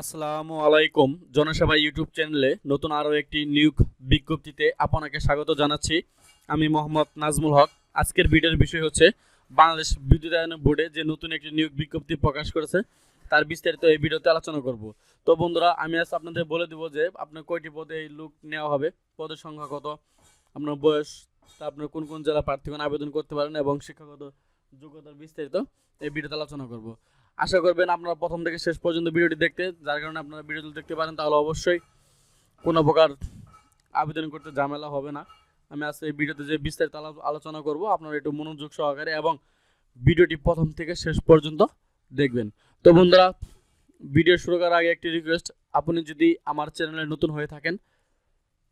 আসসালামু আলাইকুম জনসেবা ইউটিউব চ্যানেলে নতুন আরও একটি নিয়োগ বিজ্ঞপ্তিতে আপনাকে স্বাগত জানাচ্ছি। আমি মোহাম্মদ নাজমুল হক। আজকের ভিডিওর বিষয় হচ্ছে বাংলাদেশ বিদ্যুতায়ন বোর্ডে যে নতুন একটি নিয়োগ বিজ্ঞপ্তি প্রকাশ করেছে, তার বিস্তারিত এই ভিডিওতে আলোচনা করব। তো বন্ধুরা, আমি আজ আপনাদের বলে দেবো যে আপনার কয়টি পদে এই লুক নেওয়া হবে, পদের সংখ্যা কত, আপনার বয়স, তা আপনার কোন কোন জেলা প্রার্থীগণ আবেদন করতে পারেন এবং শিক্ষাগত যোগ্যতার বিস্তারিত এই ভিডিওতে আলোচনা করব। আশা করবেন আপনারা প্রথম থেকে শেষ পর্যন্ত ভিডিওটি দেখতে, যার কারণে আপনারা ভিডিওটি দেখতে পারেন, তাহলে অবশ্যই কোনো প্রকার আবেদন করতে ঝামেলা হবে না। আমি আজকে এই ভিডিওতে যে বিস্তারিত আলো- আলোচনা করব, আপনারা একটু মনোযোগ সহকারে এবং ভিডিওটি প্রথম থেকে শেষ পর্যন্ত দেখবেন। তো বন্ধুরা, ভিডিও শুরু করার আগে একটি রিকোয়েস্ট আপনি যদি আমার চ্যানেলে নতুন হয়ে থাকেন,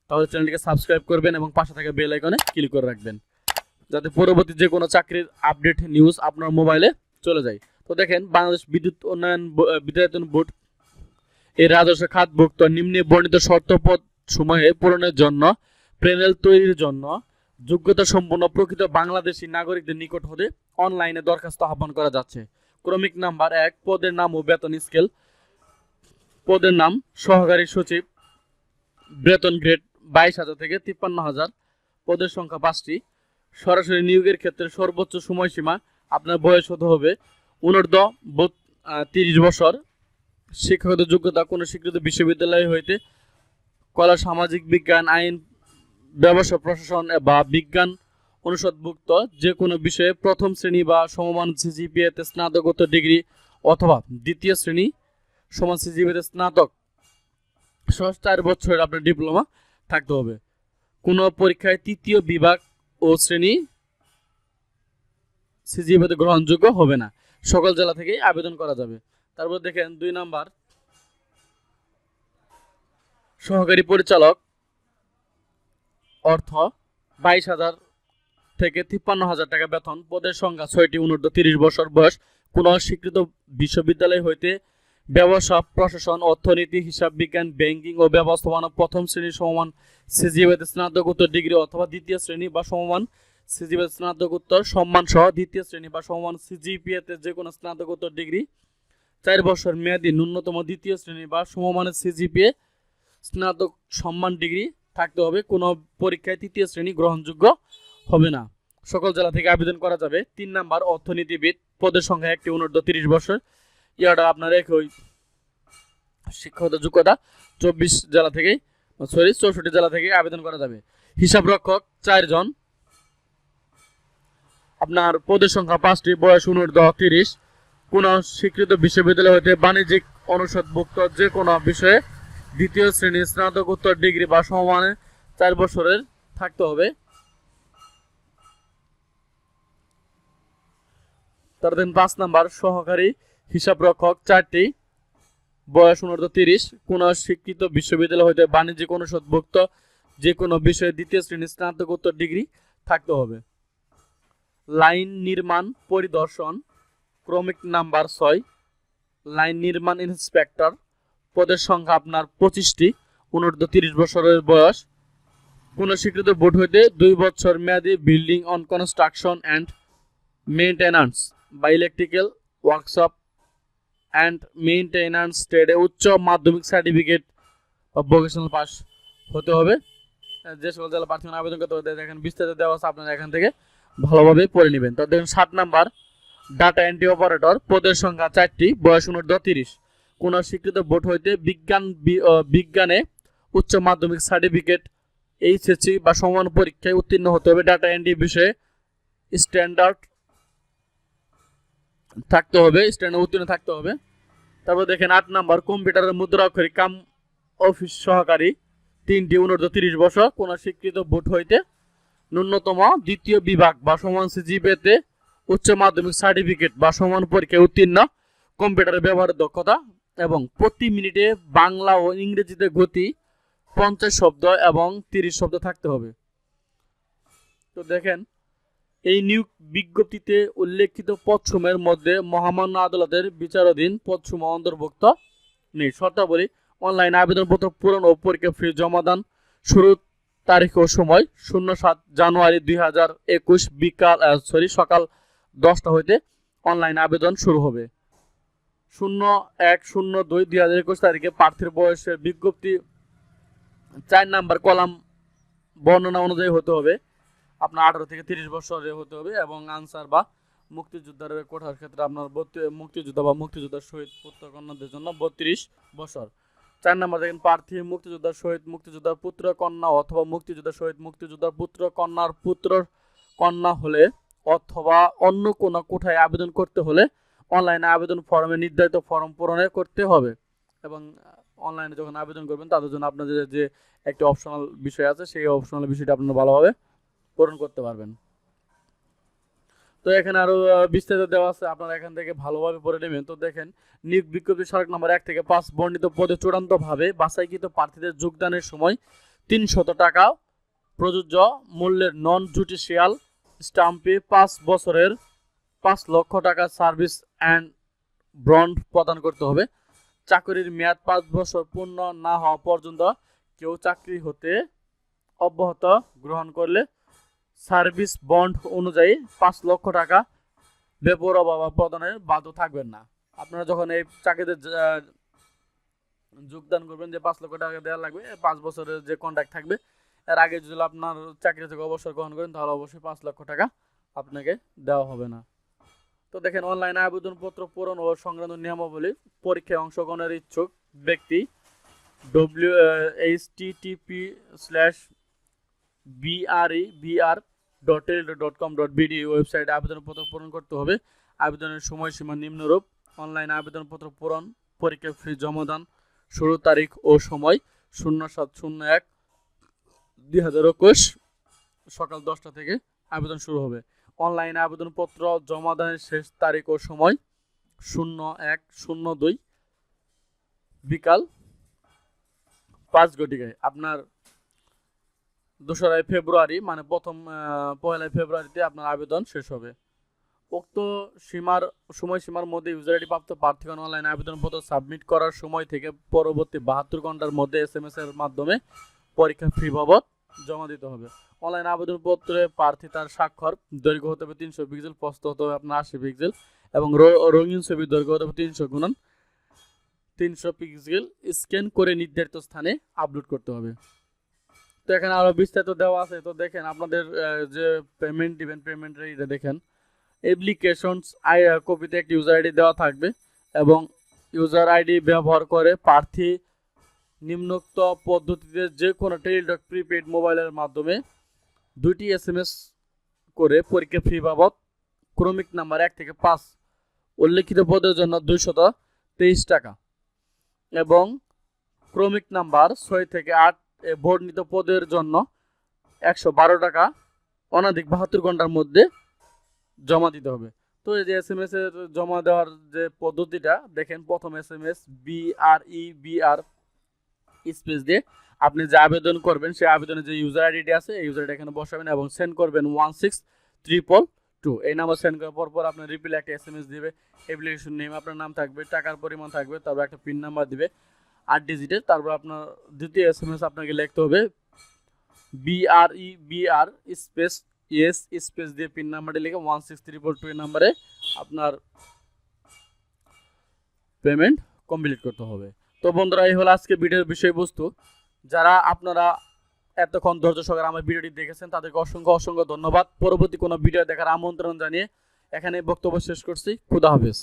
তাহলে চ্যানেলটিকে সাবস্ক্রাইব করবেন এবং পাশে থাকা বেল আইকনে ক্লিক করে রাখবেন। যাতে পরবর্তী যে কোনো চাকরির আপডেট নিউজ আপনার মোবাইলে চলে যায়। তো দেখেন বাংলাদেশ বিদ্যুৎ উন্নয়ন ব- আহ, বিদ্যুতায়ন বোর্ড এর রাজস্ব খাতভুক্ত নিম্নে বর্ণিত শর্তপদ সমূহে পূরণের জন্য প্যানেল তৈরির জন্য যোগ্যতা সম্পন্ন প্রকৃত বাংলাদেশি নাগরিকদের নিকট হতে অনলাইনে দরখাস্ত আহ্বান করা যাচ্ছে। ক্রমিক নাম্বার এক পদের নাম ও বেতন স্কেল। পদের নাম সহকারী সচিব বেতন গ্রেড বাইশ হাজার থেকে তিপ্পান্ন হাজার। পদের সংখ্যা পাঁচটি। সরাসরি নিয়োগের ক্ষেত্রে সর্বোচ্চ সময়সীমা আপনার বয়স হতে হবে অনূর্ধ্ব তিরিশ বছর। শিক্ষাগত যোগ্যতা কোনো স্বীকৃত বিশ্ববিদ্যালয় হইতে কলা, সামাজিক বিজ্ঞান, আইন, ব্যবসা, প্রশাসন বা বিজ্ঞান অনুষদভুক্ত যে কোনো বিষয়ে প্রথম শ্রেণি বা সমমান সিজিপিএতে স্নাতকোত্তর ডিগ্রি অথবা দ্বিতীয় শ্রেণি সমান সিজিপিএতে স্নাতক সহ চার বছরের আপনার ডিপ্লোমা থাকতে হবে। কোনো পরীক্ষায় তৃতীয় বিভাগ ও শ্রেণি সিজিপিএতে গ্রহণযোগ্য হবে না। সকল জেলা থেকেই আবেদন করা যাবে। তারপর দেখেন দুই নাম্বার। সহকারী পরিচালক অর্থ বাইশ হাজার থেকে তিপ্পান্ন হাজার টাকা বেতন। পদের সংখ্যা ছয়টি অনূর্ধ্ব তিরিশ বছর বয়স। কোনো স্বীকৃত বিশ্ববিদ্যালয় হইতে ব্যবসা, প্রশাসন, অর্থনীতি, হিসাব বিজ্ঞান, ব্যাংকিং ও ব্যবস্থাপনা প্রথম শ্রেণির সমমান সিজিএতে স্নাতকোত্তর ডিগ্রি অথবা দ্বিতীয় শ্রেণি বা সমমান সিজিপিএ স্নাতকোত্তর সম্মান সহ দ্বিতীয় শ্রেণি বা সমমান সিজিপিএতে যে কোনো স্নাতকোত্তর ডিগ্রি। চার বছর মেয়াদী ন্যূনতম দ্বিতীয় শ্রেণি বা সমমানের সিজিপিএ স্নাতক সম্মান ডিগ্রি থাকতে হবে। কোনো পরীক্ষায় তৃতীয় শ্রেণি গ্রহণযোগ্য হবে না। সকল জেলা থেকে আবেদন করা যাবে। তিন নাম্বার, অর্থনীতিবিদ। পদের সংখ্যা একটি অনূর্ধ্ব তিরিশ বছর। ইয়াটা আপনার একই। শিক্ষাগত যোগ্যতা চব্বিশ জেলা থেকেই সরি চৌষট্টি জেলা থেকে আবেদন করা যাবে। হিসাব রক্ষক চারজন। আপনার পদের সংখ্যা পাঁচটি, বয়স অনূর্ধ্ব তিরিশ। কোনো স্বীকৃত বিশ্ববিদ্যালয় হতে বাণিজ্যিক অনুষদভুক্ত যে কোনো বিষয়ে দ্বিতীয় শ্রেণির স্নাতকোত্তর ডিগ্রি বা সমমানে চার বছরের থাকতে হবে। তার দিন পাঁচ নাম্বার, সহকারী হিসাব রক্ষক চারটি, বয়স অনূর্ধ্ব তিরিশ। কোন স্বীকৃত বিশ্ববিদ্যালয় হতে বাণিজ্যিক অনুষদভুক্ত যে কোনো বিষয়ে দ্বিতীয় শ্রেণির স্নাতকোত্তর ডিগ্রি থাকতে হবে। লাইন নির্মাণ পরিদর্শন, ক্রমিক নাম্বার ছয়, লাইন নির্মাণ ইন্সপেক্টর, পদের সংখ্যা আপনার পঁচিশটি অনূর্ধ্ব তিরিশ বছরের বয়স কোন স্বীকৃত বোর্ড হইতে দুই বছর মেয়াদী building on construction and maintenance বা ইলেকট্রিক্যাল ওয়ার্কশপ অ্যান্ড মেইনটেন্যান্স ট্রেডে উচ্চ মাধ্যমিক সার্টিফিকেট বা ভোকেশনাল পাস হতে হবে। যে সকল জেলা প্রার্থী আবেদন করতে হবে দেখেন বিস্তারিত দেওয়া আছে আপনারা এখান থেকে। ভালোভাবে পড়ে নেবেন। তো দেখুন, সাত নাম্বার ডাটা এন্ট্রি অপারেটর পদের সংখ্যা চারটি, বয়স অনূর্ধ্ব তিরিশ। কোন স্বীকৃত বোর্ড হইতে বিজ্ঞান বিজ্ঞানে উচ্চ মাধ্যমিক সার্টিফিকেট এইচএসসি বা সমান পরীক্ষায় উত্তীর্ণ হতে হবে। ডাটা এন্ট্রি বিষয়ে স্ট্যান্ডার্ড থাকতে হবে স্ট্যান্ডার্ড উত্তীর্ণ থাকতে হবে। তারপর দেখেন, আট নাম্বার কম্পিউটারের মুদ্রা অক্ষরী কাম অফিস সহকারী, তিনটি অনূর্ধ্ব তিরিশ বছর কোন স্বীকৃত বোর্ড হইতে ন্যূনতম দ্বিতীয় বিভাগ বা সমান সিজিপিএতে উচ্চ মাধ্যমিক সার্টিফিকেট বা সমান পরীক্ষায় উত্তীর্ণ কম্পিউটারের ব্যবহারের দক্ষতা এবং প্রতি মিনিটে বাংলা ও ইংরেজিতে গতি পঞ্চাশ শব্দ এবং তিরিশ শব্দ থাকতে হবে। তো দেখেন, এই নিয়োগ বিজ্ঞপ্তিতে উল্লেখিত পদসমূহের মধ্যে মহামান্য আদালতের বিচারাধীন পদসমূহ অন্তর্ভুক্ত নেই। শর্তাবলী, অনলাইন আবেদনপত্র পূরণ ও পরীক্ষা ফি জমাদান শুরুর তারিখ ও সময় শূন্য সাত জানুয়ারি দুই হাজার একুশ বিকাল সরি সকাল দশটা হইতে অনলাইন আবেদন শুরু হবে। শূন্য এক শূন্য দুই দুই হাজার একুশ তারিখে প্রার্থীর বয়সের বিজ্ঞপ্তি চার নাম্বার কলাম বর্ণনা অনুযায়ী হতে হবে। আপনার আঠারো থেকে তিরিশ বছরে হতে হবে এবং আনসার বা মুক্তিযোদ্ধার কোঠার ক্ষেত্রে আপনার মুক্তিযোদ্ধা বা মুক্তিযোদ্ধার শহীদ পুত্র কন্যাদের জন্য বত্রিশ বছর। চার নম্বর দেখেন, প্রার্থী মুক্তিযোদ্ধার শহীদ মুক্তিযোদ্ধার পুত্র, কন্যা অথবা মুক্তিযোদ্ধার শহীদ মুক্তিযোদ্ধার পুত্র, কন্যার পুত্র, কন্যা হলে অথবা অন্য কোনো কোঠায় আবেদন করতে হলে অনলাইনে আবেদন ফর্মে নির্ধারিত ফর্ম পূরণে করতে হবে। এবং অনলাইনে যখন আবেদন করবেন, তাদের জন্য আপনাদের যে একটি অপশনাল বিষয় আছে, সেই অপশনাল বিষয়টা আপনারা ভালোভাবে পূরণ করতে পারবেন। তো এখানে আরও বিস্তারিত দেওয়া আছে। আপনারা এখান থেকে ভালোভাবে পড়ে নেবেন। তো দেখেন, নিয়োগ বিজ্ঞপ্তি সড়ক নম্বর এক থেকে পাঁচ বর্ণিত পদে চূড়ান্তভাবে বাছাইকৃত প্রার্থীদের যোগদানের সময় তিনশত টাকা, প্রযোজ্য মূল্যের নন জুডিশিয়াল স্টাম্পে পাঁচ বছরের পাঁচ লক্ষ টাকা সার্ভিস অ্যান্ড ব্রন্ড প্রদান করতে হবে। চাকরির মেয়াদ পাঁচ বছর পূর্ণ না হওয়া পর্যন্ত কেউ চাকরি হতে অব্যাহত গ্রহণ করলে সার্ভিস বন্ড অনুযায়ী পাঁচ লক্ষ টাকা বেপরোয়া প্রদানের বাধ্য থাকবেন না। আপনারা যখন এই চাকরিতে যোগদান করবেন যে পাঁচ লক্ষ টাকা দেওয়া লাগবে পাঁচ বছরের যে কন্ট্রাক্ট থাকবে, এর আগে যদি আপনার চাকরি থেকে অবসর গ্রহণ করেন, তাহলে অবশ্যই পাঁচ লক্ষ টাকা আপনাকে দেওয়া হবে না। তো দেখেন অনলাইনে আবেদনপত্র পূরণ ও সংক্রান্ত নিয়মাবলী পরীক্ষায় অংশগ্রহণের ইচ্ছুক ব্যক্তি W H T TP slash BRE BR dot tel dot com dot BD ওয়েবসাইটে আবেদনপত্র পূরণ করতে হবে। আবেদনের সময়সীমা নিম্নরূপ। অনলাইন আবেদনপত্র পূরণ, পরীক্ষা ফি জমাদান, শুরু তারিখ ও সময় শূন্য সাত শূন্য এক দুই হাজার একুশ সকাল দশটা থেকে আবেদন শুরু হবে। অনলাইনে আবেদনপত্র জমাদানের শেষ তারিখ ও সময় শূন্য এক শূন্য দুই বিকাল পাঁচ ঘটিকায়। আপনার দোসরাই ফেব্রুয়ারি মানে প্রথম পয়লা ফেব্রুয়ারিতে আপনার আবেদন শেষ হবে। উক্ত সীমার, সময়সীমার মধ্যে ইউজার আইডি প্রাপ্ত প্রার্থীগণ অনলাইন আবেদনপত্র সাবমিট করার সময় থেকে পরবর্তী বাহাত্তর ঘণ্টার মধ্যে এস এম এস এর মাধ্যমে পরীক্ষা ফি বাবদ জমা দিতে হবে। অনলাইন আবেদনপত্রে প্রার্থী তার স্বাক্ষর, দৈর্ঘ্য হতে হবে তিনশো পিক্সেল প্রস্থ হতে হবে আপনার আশি পিক্সেল এবং রঙিন ছবির দৈর্ঘ্য হতে হবে তিনশো গুণন তিনশো পিক্সেল স্ক্যান করে নির্ধারিত স্থানে আপলোড করতে হবে। তো এখানে আরও বিস্তারিত দেওয়া আছে। তো দেখেন আপনাদের যে পেমেন্ট দিবেন পেমেন্টের এটা দেখেন। অ্যাপ্লিকেশনস আই কপিতে একটি ইউজার আইডি দেওয়া থাকবে এবং ইউজার আইডি ব্যবহার করে প্রার্থী নিম্নোক্ত পদ্ধতিতে যে কোনো টেলিটক প্রিপেড মোবাইলের মাধ্যমে দুইটি এস এম এস করে পরীক্ষা ফি বাবদ ক্রমিক নাম্বার এক থেকে পাঁচ উল্লেখিত পদের জন্য দুইশত তেইশ টাকা এবং ক্রমিক নাম্বার ছয় থেকে আট বর্ণিত পদের জন্য একশো বারো টাকা, অনাধিক বাহাত্তর ঘণ্টার মধ্যে জমা দিতে হবে। তো এই যে এস এম এস এর জমা দেওয়ার যে পদ্ধতিটা, দেখেন প্রথম S M S BRE BR space দিয়ে আপনি যে আবেদন করবেন, সেই আবেদনের যে ইউজার আইডিটি আছে, এই ইউজার আইডি এখানে বসাবেন এবং সেন্ড করবেন ওয়ান সিক্স ট্রিপল টু এই নাম্বার সেন্ড করার পর পর আপনার রিপ্লাই একটা এস এম এস দিবে অ্যাপ্লিকেশন নেম আপনার নাম থাকবে, টাকার পরিমাণ থাকবে, তারপর একটা পিন নাম্বার দিবে। আট ডিজিটের, তারপর আপনার দ্বিতীয় এস এম এস আপনাকে লিখতে হবে BRE BR space ES space দিয়ে পিন নাম্বারটি লিখে ওয়ান সিক্স ট্রিপল টু এই নাম্বারে আপনার পেমেন্ট কমপ্লিট করতে হবে। তো বন্ধুরা, এই হলো আজকে ভিডিওর বিষয়বস্তু। যারা আপনারা এতক্ষণ ধৈর্য সহকারে আমার ভিডিওটি দেখেছেন, তাদেরকে অসংখ্য অসংখ্য ধন্যবাদ। পরবর্তী কোনো ভিডিও দেখার আমন্ত্রণ জানিয়ে এখানে বক্তব্য শেষ করছি। খুদা হাফেজ।